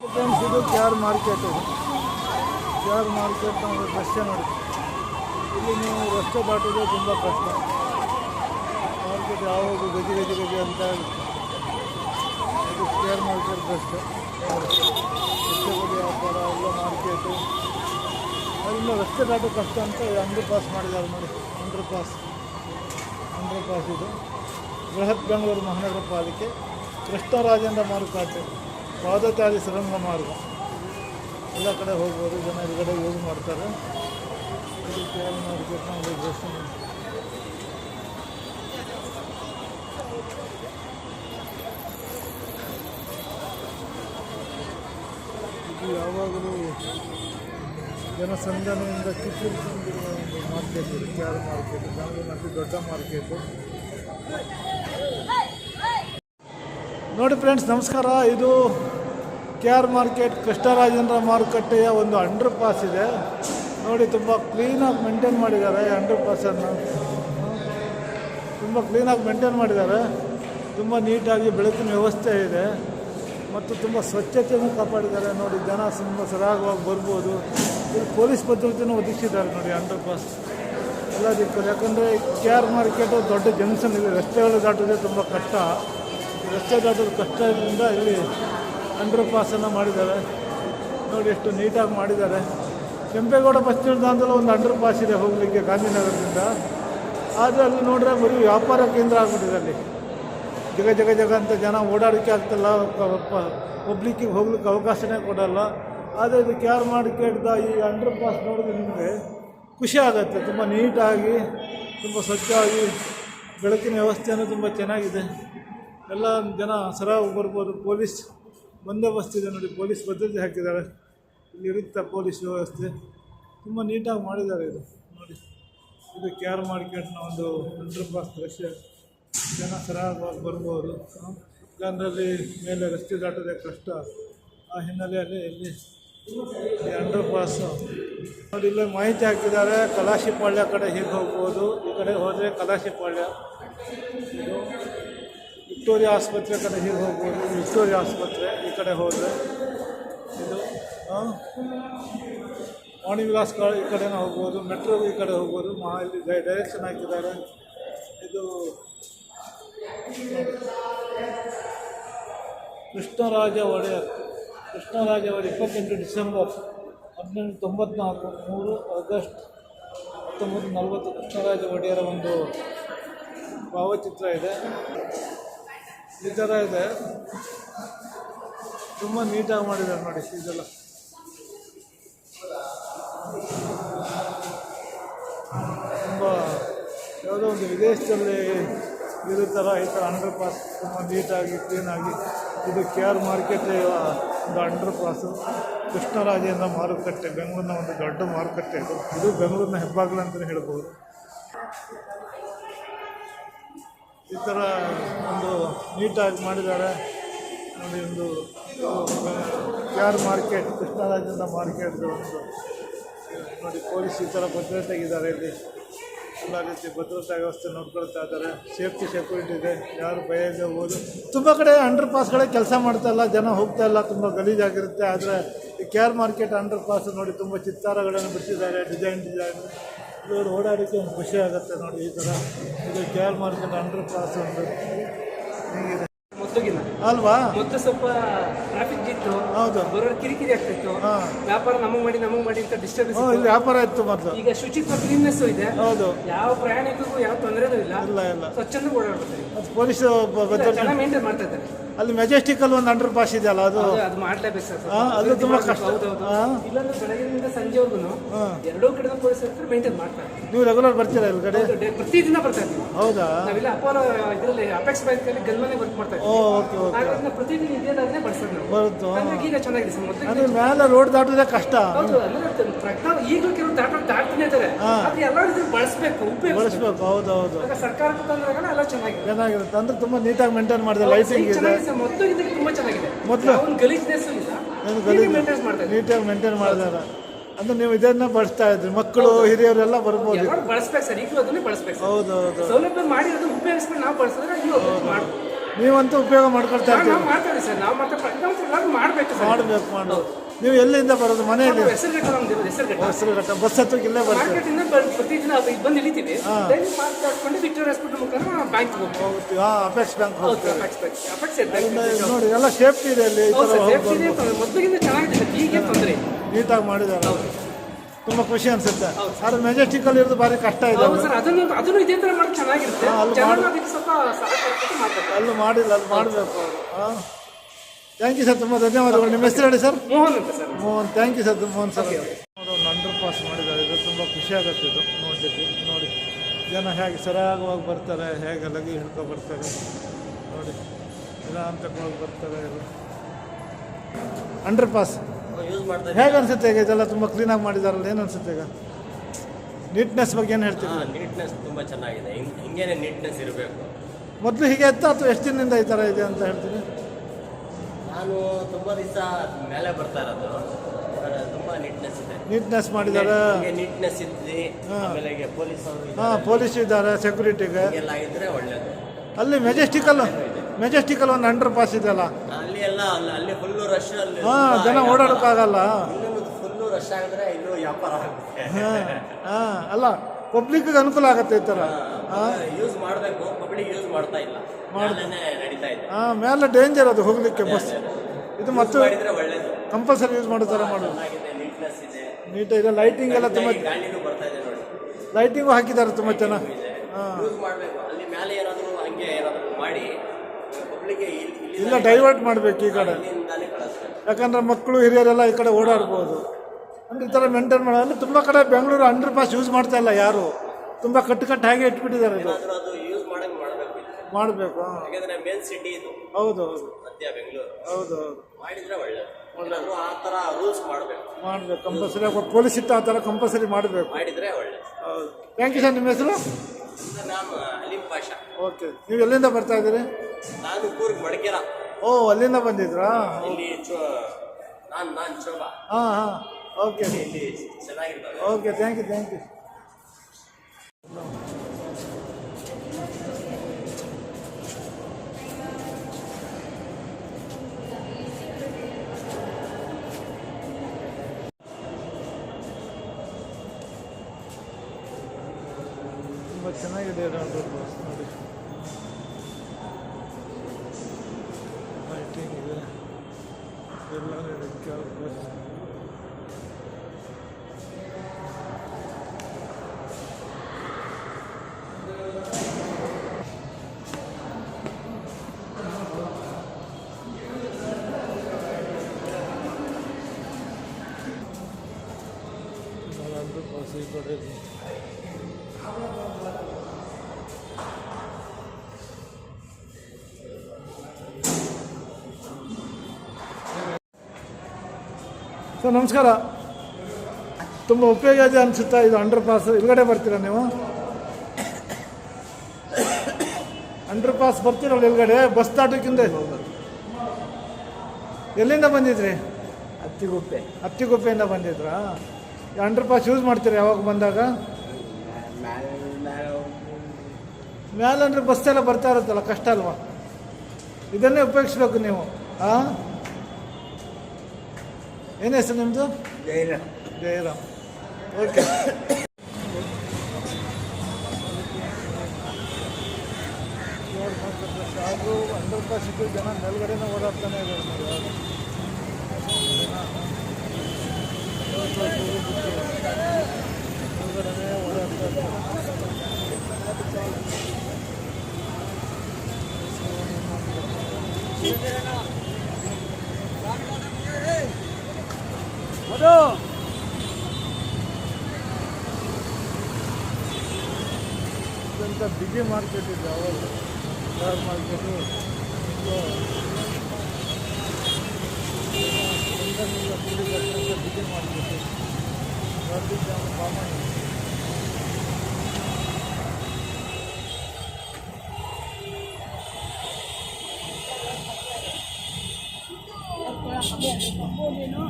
ಇದು char market ಇದು. Market ನಾವು ದೃಶ್ಯ ನೋಡಿ. ಇಲ್ಲಿ ನೀವು ರಸ್ತೆ ದಾಟೋದೇ ತುಂಬ ಕಷ್ಟ. ಮಾರ್ಕೆಟ್ ಯಾವಾಗ ಗಜಿ ಗಜಿ ಗಜಿ ಅಂತ ಇದು ಕ್ಯಾರ್ ಮಾರ್ಕೆಟ್ ದೃಶ್ಯ ರಸ್ತೆ ಬದಿ ವ್ಯಾಪಾರ ಎಲ್ಲ ಮಾರ್ಕೆಟು. ಅಲ್ಲಿಂದ ರಸ್ತೆ ದಾಟೋ ಕಷ್ಟ ಅಂತ ಅಂಡರ್ ಪಾಸ್ ಮಾಡಿದ್ದಾರೆ ನೋಡಿ. ಅಂಡರ್ ಪಾಸ್ ಅಂಡರ್ ಪಾಸ್ ಇದು. ಬೃಹತ್ ಬೆಂಗಳೂರು ಮಹಾನಗರ ಪಾಲಿಕೆ. ಕೃಷ್ಣರಾಜೇಂದ್ರ ಮಾರುಕಟ್ಟೆ. ಪಾದಚಾರಿ ಸುರಂಗ ಮಾರ್ಗ. ಎಲ್ಲ ಕಡೆ ಹೋಗ್ಬೋದು, ಜನ ಈ ಕಡೆ ಯೂಸ್ ಮಾಡ್ತಾರೆ. ಇದು ಯಾವಾಗಲೂ ಜನಸಂದಣಿಯಿಂದ ಕಿಕ್ಕಿರಿಕೊಂಡಿರುವ ಒಂದು ಮಾರ್ಕೆಟ್ ಇದು. ಕ್ಯಾರ್ ಮಾರ್ಕೆಟ್ ಅತಿ ದೊಡ್ಡ ಮಾರ್ಕೆಟು. ನೋಡಿ ಫ್ರೆಂಡ್ಸ್ ನಮಸ್ಕಾರ. ಇದು ಕೆ ಆರ್ ಮಾರ್ಕೆಟ್ ಕೃಷ್ಣರಾಜೇಂದ್ರ ಮಾರುಕಟ್ಟೆಯ ಒಂದು ಅಂಡರ್ ಪಾಸ್ ಇದೆ. ನೋಡಿ, ತುಂಬ ಕ್ಲೀನಾಗಿ ಮೇಂಟೈನ್ ಮಾಡಿದ್ದಾರೆ ಅಂಡರ್ ಪಾಸನ್ನು ತುಂಬ ಕ್ಲೀನಾಗಿ ಮೇಂಟೈನ್ ಮಾಡಿದ್ದಾರೆ. ತುಂಬ ನೀಟಾಗಿ ಬೆಳಕಿನ ವ್ಯವಸ್ಥೆ ಇದೆ. ಮತ್ತು ತುಂಬ ಸ್ವಚ್ಛತೆಯನ್ನು ಕಾಪಾಡಿದ್ದಾರೆ. ನೋಡಿ, ಜನ ತುಂಬ ಸರಾಗವಾಗಿ ಬರ್ಬೋದು. ಇಲ್ಲಿ ಪೊಲೀಸ್ ಭದ್ರತೆಯನ್ನು ಒದಗಿಸಿದ್ದಾರೆ ನೋಡಿ ಅಂಡರ್ ಪಾಸ್ ಎಲ್ಲ ದಿಕ್ಕಲ್ಲಿ. ಯಾಕಂದರೆ ಕೆ ಆರ್ ಮಾರ್ಕೆಟು ದೊಡ್ಡ ಜಂಕ್ಷನ್ ಇದೆ. ರಸ್ತೆಗಳು ದಾಟೋದೇ ತುಂಬ ಕಷ್ಟ. ರಸ್ತೆ ಕಷ್ಟದಿಂದ ಇಲ್ಲಿ ಅಂಡರ್ ಪಾಸನ್ನು ಮಾಡಿದ್ದಾರೆ. ನೋಡಿ ಎಷ್ಟು ನೀಟಾಗಿ ಮಾಡಿದ್ದಾರೆ. ಕೆಂಪೇಗೌಡ ಬಸ್ ನಿಲ್ದಾಣದಲ್ಲಿ ಒಂದು ಅಂಡರ್ ಪಾಸ್ ಇದೆ ಹೋಗಲಿಕ್ಕೆ ಗಾಂಧಿನಗರದಿಂದ. ಆದರೆ ಅಲ್ಲಿ ನೋಡಿದ್ರೆ ಬರೀ ವ್ಯಾಪಾರ ಕೇಂದ್ರ ಆಗ್ಬಿಟ್ಟಿದೆ ಅಲ್ಲಿ. ಜಗ ಜಗ ಜಗ ಅಂತ ಜನ ಓಡಾಡೋಕ್ಕೆ ಆಗ್ತಿಲ್ಲ. ಪಬ್ಲಿಕ್ಕಿಗೆ ಹೋಗ್ಲಿಕ್ಕೆ ಅವಕಾಶನೇ ಕೊಡಲ್ಲ. ಆದರೆ ಇದು ಕ್ಯಾರ್ ಕೇಳ್ದ ಈ ಅಂಡರ್ ಪಾಸ್ ನೋಡಿದ್ರೆ ನಿಮಗೆ ಖುಷಿ ಆಗುತ್ತೆ. ತುಂಬ ನೀಟಾಗಿ, ತುಂಬ ಸ್ವಚ್ಛವಾಗಿ ಬೆಳಕಿನ ವ್ಯವಸ್ಥೆಯೂ ತುಂಬ ಚೆನ್ನಾಗಿದೆ. ಎಲ್ಲ ಜನ ಸರಾಗ ಬರ್ಬೋದು, ಪೊಲೀಸ್ ಬಂದೋಬಸ್ತ್ ಇದೆ ನೋಡಿ, ಪೊಲೀಸ್ ಭದ್ರತೆ ಹಾಕಿದ್ದಾರೆ. ಇಲ್ಲಿ ಇರುತ್ತೆ ಪೊಲೀಸ್ ವ್ಯವಸ್ಥೆ ತುಂಬ ನೀಟಾಗಿ ಮಾಡಿದ್ದಾರೆ ಇದು. ನೋಡಿ, ಇದು ಕ್ಯಾರ್ ಮಾರ್ಕೆಟ್ನ ಒಂದು ಅಂಡರ್ ಪಾಸ್ ದೃಶ್ಯ ಜನ ಸರಾಗವಾಗಿ ಬರ್ಬೋದು. ಜನರಲ್ಲಿ ಮೇಲೆ ರಸ್ತೆ ದಾಟೋದೇ ಕಷ್ಟ. ಆ ಹಿನ್ನೆಲೆಯಲ್ಲಿ ಇಲ್ಲಿ ಈ ಅಂಡರ್ ಪಾಸು ನೋಡಿ, ಇಲ್ಲೇ ಮಾಹಿತಿ ಹಾಕಿದ್ದಾರೆ, ಕಲಾಶಿಪಾಳ್ಯ ಕಡೆ ಹೀಗೆ ಹೋಗ್ಬೋದು. ಈ ಕಡೆ ಹೋದರೆ ಕಲಾಶಿಪಾಳ್ಯ. ವಿಕ್ಟೋರಿಯಾ ಆಸ್ಪತ್ರೆ ಕಡೆ ಹೀಗೆ ಹೋಗ್ಬೋದು. ವಿಕ್ಟೋರಿಯಾ ಆಸ್ಪತ್ರೆ ಈ ಕಡೆ ಹೋದರೆ. ಇದು ವಾಣಿ ವಿಲಾಸ್ ಈ ಕಡೆನೇ ಹೋಗ್ಬೋದು. ಮೆಟ್ರೋ ಈ ಕಡೆ ಹೋಗ್ಬೋದು. ಮಹಾ ಇಲ್ಲಿ ಡೈರೆಕ್ಷನ್ ಹಾಕಿದ್ದಾರೆ. ಇದು ಕೃಷ್ಣರಾಜ ಒಡೆಯರ್ ಕೃಷ್ಣರಾಜ ಒಡೆಯರ್ ಇಪ್ಪತ್ತೆಂಟು ಡಿಸೆಂಬರ್ ಹದಿನೆಂಟು ತೊಂಬತ್ನಾಲ್ಕು, ಮೂರು ಆಗಸ್ಟ್ ಹತ್ತೊಂಬತ್ತು ನಲವತ್ತು ಕೃಷ್ಣರಾಜ ಒಡೆಯರ ಒಂದು ಭಾವಚಿತ್ರ ಇದೆ. ಈ ಥರ ಇದೆ. ತುಂಬ ನೀಟಾಗಿ ಮಾಡಿದ್ದಾರೆ ನೋಡಿ ಇದೆಲ್ಲ. ತುಂಬ ಯಾವುದೋ ಒಂದು ವಿದೇಶದಲ್ಲಿ ಇರೋ ಥರ ಈ ಥರ ಅಂಡರ್ ಪಾಸ್ ತುಂಬ ನೀಟಾಗಿ ಕ್ಲೀನಾಗಿ ಇದು ಕೆ ಆರ್ ಮಾರ್ಕೆಟ್ ಒಂದು ಅಂಡರ್ ಪಾಸು ಕೃಷ್ಣರಾಜೇಂದ್ರ ಮಾರುಕಟ್ಟೆ, ಬೆಂಗಳೂರಿನ ಒಂದು ದೊಡ್ಡ ಮಾರುಕಟ್ಟೆ ಇದು. ಇದು ಬೆಂಗಳೂರಿನ ಹೆಬ್ಬಾಗಿಲು ಅಂತಲೇ ಹೇಳ್ಬೋದು. ಈ ಥರ ಒಂದು ನೀಟಾಗಿ ಮಾಡಿದ್ದಾರೆ. ನೋಡಿ, ಒಂದು, ಯಾರ್ ಮಾರ್ಕೆಟ್ ಕೃಷ್ಣರಾಜೇಂದ್ರ ಮಾರ್ಕೆಟ್ದು ಒಂದು, ನೋಡಿ ಪೊಲೀಸ್ ಈ ಥರ ಭದ್ರತೆಗಿದ್ದಾರೆ ಇಲ್ಲಿ. ಎಲ್ಲ ರೀತಿ ಭದ್ರತಾ ವ್ಯವಸ್ಥೆ ನೋಡ್ಕೊಳ್ತಾ ಇದ್ದಾರೆ. ಸೇಫ್ಟಿ ಸೆಕ್ಯೂರಿಟಿ ಇದೆ. ಯಾರು ಭಯ ಇದೆ ಹೋಗೋದು ತುಂಬ ಕಡೆ ಅಂಡರ್ ಪಾಸ್ಗಳೇ ಕೆಲಸ ಮಾಡ್ತಾ ಇಲ್ಲ. ಜನ ಹೋಗ್ತಾ ಇಲ್ಲ. ತುಂಬ ಗಲೀಜಾಗಿರುತ್ತೆ. ಆದರೆ ಈ ಕೇರ್ ಮಾರ್ಕೆಟ್ ಅಂಡರ್ ಪಾಸ್ ನೋಡಿ, ತುಂಬ ಚಿತ್ತಾರಗಳನ್ನು ಬಿಟ್ಟಿದ್ದಾರೆ ಡಿಸೈನ್ ಡಿಸೈನ್ ಇವರು ಓಡಾಡೋಕ್ಕೆ ಒಂದು ಖುಷಿ ಆಗುತ್ತೆ ನೋಡಿ ಈ ಥರ. ಇದು ಕ್ಯಾರ್ ಮಾರ್ಕೆಟ್ ಅಂಡರ್ ಪಾಸ್ ಒಂದು. ಹೀಗಿದೆ. ಅಲ್ವಾ? ಮತ್ತೆ ಸ್ವಲ್ಪ ಟ್ರಾಫಿಕ್ ಇತ್ತು ಹೌದು. ಬರೋರು ಕಿರಿಕಿರಿ ಆಗ್ತಿತ್ತು. ಹಾಂ. ವ್ಯಾಪಾರ ನಮಗೆ ಮಾಡಿ ನಮಗೆ ಮಾಡಿ ಅಂತ ಡಿಸ್ಟರ್ಬೆನ್ಸ್ ಹ್ಞೂ ಇಲ್ಲಿ ವ್ಯಾಪಾರ ಇತ್ತು ಮೊದಲು. ಈಗ ಶುಚಿತ್ವ ಕ್ಲೀನ್ನೆಸ್ ಇದೆ. ಹೌದು. ಯಾವ ಪ್ರಯಾಣಿಕರಿಗೂ ಯಾವ ತೊಂದರೆನೂ ಇಲ್ಲ. ಇಲ್ಲ ಇಲ್ಲ. ಸ್ವಚ್ಛಂದ ಅದು ಪೊಲೀಸ್ ಚೆನ್ನಾಗಿ ಮೇಂಟೈನ್ ಮಾಡ್ತಾ ಇದ್ದಾರೆ. ಅಲ್ಲಿ ಮೆಜೆಸ್ಟಿಕಲ್ಲಿ ಒಂದು ಅಂಡರ್ ಪಾಸ್ ಇದೆಯಲ್ಲ ಅದು? ಅದು- ಮಾಡ್ಲೇಬೇಕು ಸರ್. ಅದು ತುಂಬಾ ಕಷ್ಟ. ಇಲ್ಲಾಂದ್ರೆ ಬೆಳಗ್ಗೆಯಿಂದ ಸಂಜೆವರೆಗೂ ಎರಡೂ ಕಡೆ ಪೊಲೀಸರು ಮೇಂಟೈನ್ ಮಾಡ್ತಾರೆ ನೀವು ರೆಗ್ಯುಲರ್ ಬರ್ತೀರಾ ಇಲ್ಲಿ ಕಡೆ? ಪ್ರತಿದಿನ ಬರ್ತಾ ಇದ್ದೀವಿ. ಹೌದಾ? ನಾವಿಲ್ಲ ಅಪೋಲೋ ಇದರಲ್ಲಿ ಅಪೆಕ್ಸ್ ಗಲ್ಮನೆ ವರ್ಕ್ ಮಾಡ್ತಾ ಇದ್ದೀವಿ. Okay okay. ಪ್ರತಿದಿನ ಇದೇದಾದ್ರೆ ಬಳಸೋದು ನಾವು. ಬರುತ್ತು? ಹಾಗಾಗಿ ಈಗ ಚೆನ್ನಾಗಿದೆ ಸರ್. ಮೊದಲು ಅಂದರೆ ಮೇಲೆ ರೋಡ್ ದಾಟೋದೇ ಕಷ್ಟ. ಹೌದು ಅಂದ್ರೆ ಪ್ರಜ್ಞಾ ಈಗಲೂ ಕೆಲವು ದಾಟೋದು ದಾಟ್ತಾನೆ ಇದ್ದಾರೆ. ಹಾ. ಆದ್ರೆ ಎಲ್ಲ ಇದನ್ನ ಬಳಸಬೇಕು ಹೌದೌದು ಬಳಸ್ಬೇಕು ಹೌದು ಹೌದು. ಆಗ ಸರ್ಕಾರ ತಂದಾಗ ಎಲ್ಲ ಚೆನ್ನಾಗಿದೆ. ಚೆನ್ನಾಗಿರುತ್ತೆ. ಅಂದ್ರೆ ತುಂಬ ನೀಟಾಗಿ ಮೇಂಟೈನ್ ಮಾಡಿದೆ ಲೈಟಿಂಗ್ ಇದೆ. ಮೊದಲು ಇದಕ್ಕೆ ತುಂಬಾ ಚೆನ್ನಾಗಿದೆ. ಮೊದ್ಲು? ಒಂದು ಗಲೀಜ್ನೆಸ್ ಇಲ್ಲ. ಮೇಂಟೈನ್ ಮಾಡ್ತಾ ನೀಟಾಗಿ ಮೇಂಟೈನ್ ಮಾಡಿದಾರೆ ಅಂದ್ರೆ ನೀವು ಇದನ್ನ ಬಳಸ್ತಾ ಇದ್ರಿ. ಮಕ್ಕಳು ಹಿರಿಯರೆಲ್ಲ ಬರ್ಬೋದು ಬಳಸ್ಬೇಕು ಸರ್ ಈಗಲೂ ಅದನ್ನೇ ಬಳಸ್ಬೇಕು ಹೌದು ಹೌದು. ಸೌಲಭ್ಯ ಮಾಡಿ ಅದನ್ನ ಉಪಯೋಗಿಸ್ಕೊಂಡು ನಾವು ಬಳಸಿದ್ರೆ ಅದನ್ನ ಮಾಡ್ಬೋದು. ನೀವಂತೂ ಉಪಯೋಗ ಮಾಡ್ಕೊಳ್ತಾ ಇದ್ದೀವಿ ನಾವು ಮಾಡ್ತೇವೆ ಸರ್ ನಾವು ಮತ್ತೆ ಎಲ್ಲರೂ ಮಾಡಬೇಕು ಸರ್. ಮಾಡಬೇಕು ಮಾಡಬೇಕು. ನೀವು ಎಲ್ಲಿಂದ ಬರೋದು? ಮನೆಯಲ್ಲಿ? ಹೆಸರುಘಟ್ಟ ಬಸ್ ಹತ್ತಕ್ಕೆ ಇಲ್ಲೇ ಬರ್ತೀವಿ ಮಾರ್ಕೆಟಿಂದ ಬ- ಪ್ರತಿದಿನ ಅದು ಇಲ್ಲಿ ಬಂದು ಇಳಿತೀವಿ ವಿಕ್ಟೋರಿಯಾ ಹಾಸ್ಪಿಟಲ್ ಮುಖಾಂತರ ಬ್ಯಾಂಕ್ ಹೋಗ್ತೀವಿ. ಹಾಂ ಅಪೆಕ್ಸ್ ಬ್ಯಾಂಕ್ ಹೋಗ್ತೀವಿ. ನೋಡಿ ಎಲ್ಲ ಸೇಫ್ಟಿ ಇದೆ ಅಲ್ಲಿ. ಈ ಥರ ಸೇಫ್ಟಿ ಇದೆ ಮೊದಲಿಗಿಂತ ಚೆನ್ನಾಗಿದೆ ಈಗ ತೊಂದರೆ. ನೀಟಾಗಿ ಮಾಡಿದ್ದಾರೆ. ತುಂಬ ಖುಷಿ ಅನ್ಸುತ್ತೆ. ಅದು ಮೆಜೆಸ್ಟಿಕ್ ಅಲ್ಲಿ ಇರೋದು ಭಾರಿ ಕಷ್ಟ ಇದೆ ಅಲ್ಲಿ ಮಾಡಿಲ್ಲ ಅಲ್ಲಿ ಮಾಡಬೇಕು. ಅವರು ಹಾಂ. ಥ್ಯಾಂಕ್ ಯು ಸರ್ ತುಂಬ ಧನ್ಯವಾದಗಳು. ನಿಮ್ಮ ಹೆಸರು ಹೇಳಿ ಸರ್? ಮೋಹನ್ ಅಂತ sir. Mohan. Thank you sir Mohan sir ಒಂದು ಅಂಡರ್ ಪಾಸ್ ಮಾಡಿದ್ದಾರೆ. ಇದು ತುಂಬ ಖುಷಿ ಆಗುತ್ತೆ ಇದು. ನೋಡಲಿಕ್ಕೆ ನೋಡಿ. ಜನ ಹೇಗೆ ಸರಾಗವಾಗಿ ಬರ್ತಾರೆ ಹೇಗೆ ಲಗಿ ಹಿಡ್ಕೊ ಬರ್ತಾರೆ. ನೋಡಿ. ಹೋಗಿ ಬರ್ತಾರೆ ಇದು. ಅಂಡರ್ ಪಾಸ್ ಯೂಸ್ ಮಾಡ್ತಾರೆ ಹೇಗೆ ಅನಿಸುತ್ತೆ ಈಗ ಇದೆಲ್ಲ ತುಂಬ ಕ್ಲೀನಾಗಿ ಮಾಡಿದಾರಲ್ಲ ಏನು ಅನಿಸುತ್ತೆ ಈಗ? ನೀಟ್ನೆಸ್ ಬಗ್ಗೆ ಏನು ಹೇಳ್ತೀವಿ ನೀಟ್ನೆಸ್ ತುಂಬ ಚೆನ್ನಾಗಿದೆ. ಹಿಂಗ್- ಹಿಂಗೇನೆ ನೀಟ್ನೆಸ್ ಇರಬೇಕು. ಮೊದಲು ಹೀಗೆ ಎತ್ತ ಅಥವಾ ಎಷ್ಟು ದಿನದಿಂದ ಈ ಥರ ಇದೆ ಅಂತ ಹೇಳ್ತೀನಿ ನಾನು ತುಂಬಾ ದಿವಸ ಮೇಲೆ ಬರ್ತಾ ಇರೋದು. ತುಂಬ ನೀಟ್ನೆಸ್ ಇದೆ. ನೀಟ್ನೆಸ್ ಮಾಡಿದ್ದಾರೆ ನೀಟ್ನೆಸ್ ಇದ್ದಿ ಆಮೇಲೆ ಪೊಲೀಸ್ ಹಾಂ ಪೊಲೀಸ್ ಇದ್ದಾರೆ ಸೆಕ್ಯೂರಿಟಿಗೆ ಎಲ್ಲ ಇದ್ರೆ ಒಳ್ಳೇದು. ಅಲ್ಲಿ ಮೆಜೆಸ್ಟಿಕಲ್ ಮೆಜೆಸ್ಟಿಕಲ್ ಒಂದು ಅಂಡರ್ ಪಾಸ್ ಇದೆಯಲ್ಲ? ಅಲ್ಲಿ ಎಲ್ಲ ಅಲ್ಲಿ ಅಲ್ಲಿ ಫುಲ್ಲು ರಶ್ ಅಲ್ಲಿ ಹಾಂ ಜನ ಓಡಾಡೋಕ್ಕಾಗಲ್ಲ. ಫುಲ್ಲು ರಶ್ ಆಗಿದ್ರೆ ಇಲ್ಲೂ ವ್ಯಾಪಾರ ಆಗುತ್ತೆ. ಹಾಂ ಹಾಂ ಅಲ್ಲ ಪಬ್ಲಿಕ್ಗೆ ಅನುಕೂಲ ಆಗುತ್ತೆ ಈ ಥರ. ಯೂಸ್ ಮಾಡಬೇಕು. ಪಬ್ಲಿಕ್ ಯೂಸ್ ಮಾಡ್ತಾ ಇಲ್ಲ. ಮೇಲೆನೆ ನಡೀತಾ ಇದೆ. ಹಾಂ ಮೇಲೆ ಡೇಂಜರ್ ಅದು ಹೋಗಲಿಕ್ಕೆ ಬಸ್ ಇದು ಮತ್ತು ಕಂಪಲ್ಸರಿ ಯೂಸ್ ಮಾಡೋ ಥರ ಮಾಡೋದು. ನೀಟ್ ಇದೆ. ಲೈಟಿಂಗ್ ಎಲ್ಲ ತುಂಬ ಲೈಟಿಂಗು ಹಾಕಿದ್ದಾರೆ ತುಂಬ ಚೆನ್ನಾಗಿ ಹಾಂ. ಇಲ್ಲ ಡೈವರ್ಟ್ ಮಾಡಬೇಕು ಈ ಕಡೆ. ಯಾಕಂದ್ರೆ ಮಕ್ಕಳು ಹಿರಿಯರೆಲ್ಲ ಈ ಕಡೆ ಓಡಾಡ್ಬೋದು. ಈ ಥರ ಮೇಂಟೈನ್ ಮಾಡೋ ಅಂದ್ರೆ ತುಂಬ ಕಡೆ ಬೆಂಗಳೂರು ಅಂಡರ್ ಪಾಸ್ ಯೂಸ್ ಮಾಡ್ತಾ ಇಲ್ಲ ಯಾರು. ತುಂಬ ಕಟ್ಟು ಕಟ್ಟು ಹಾಗೆ ಇಟ್ಬಿಟ್ಟಿದ್ದಾರೆ ಇದು ಮಾಡಂಗೆ ಮಾಡಬೇಕು ಮಾಡಬೇಕು ಯಾಕಂದ್ರೆ ಮೇನ್ ಸಿಟಿ ಇದು. ಹೌದು ಹೌದು. ಹೌದು ಹೌದು. ಮಾಡಬೇಕು. ಮಾಡಬೇಕು ಕಂಪಲ್ಸರಿ ಪೊಲೀಸ್ ಇಟ್ಟು ಆ ಥರ ಕಂಪಲ್ಸರಿ ಮಾಡಬೇಕು. ಹೌದು. ಥ್ಯಾಂಕ್ ಯು ಸರ್ ನಿಮ್ಮ ಹೆಸರು? ಓಕೆ. ನೀವು ಎಲ್ಲಿಂದ ಬರ್ತಾ ಇದ್ದೀರಿ? ನಾನು ಕೂರ್ಗ್ ಮಡಕೆರ. ಓ ಅಲ್ಲಿಂದ ಬಂದಿದ್ರಾ? ಹಾಂ ಹಾಂ. ಓಕೆ ಇಲ್ಲಿ ಚೆನ್ನಾಗಿರ್ತದೆ okay thank you thank you ತುಂಬ ಚೆನ್ನಾಗಿದೆ ಇದೆ. ಸರ್ ನಮಸ್ಕಾರ. ತುಂಬ ಉಪಯೋಗ ಇದೆ ಅನಿಸುತ್ತಾ? ಇದು ಅಂಡರ್ ಪಾಸ್ ಇಲ್ಗಡೆ ಬರ್ತೀರಾ ನೀವು? ಅಂಡರ್ ಪಾಸ್ ಬರ್ತೀರಲ್ಲ ಇಲ್ಗಡೆ? ಬಸ್ ದಾಟಕ್ಕಿಂತ ಎಲ್ಲಿಂದ ಬಂದಿದ್ರಿ? ಹತ್ತಿಗುಪ್ಪೆ. ಹತ್ತಿಗುಪ್ಪೆಯಿಂದ ಬಂದಿದ್ರಾ? ಅಂಡರ್ ಪಾಸ್ ಯೂಸ್ ಮಾಡ್ತೀರಾ ಯಾವಾಗ ಬಂದಾಗ? ಮೇಲೆ ಅಂದ್ರೆ ಬಸ್ ಎಲ್ಲ ಬರ್ತಾ ಇರುತ್ತಲ್ಲ ಕಷ್ಟ ಅಲ್ವಾ? ಇದನ್ನೇ ಉಪಯೋಗಿಸ್ಬೇಕು ನೀವು ಹಾಂ ಏನು ಹೆಸರು ನಿಮ್ಮದು ಜಯರಾಮ್ ಓಕೆ ಅದು ಅಂಡರ್ ಪಾಸ್ ಇದ್ದು ಜನ ಮೇಲ್ಗಡೆನೇ ಓಡಾಡ್ತಾನೆ ಇದ್ದಾರೆ ನೋಡಿ ಯಾರು. ಮೇಲ್ಗಡೆನೇ ಓಡಾಡ್ತಾ ಇರ್ತಾರೆ ಇದಂತ ಬಿಗಿ ಮಾರ್ಕೆಟ್ ಇದೆ ಅವಾಗ ಶೇರ್ ಮಾರ್ಕೆಟು ಬಿಗಿ market traffic jam common no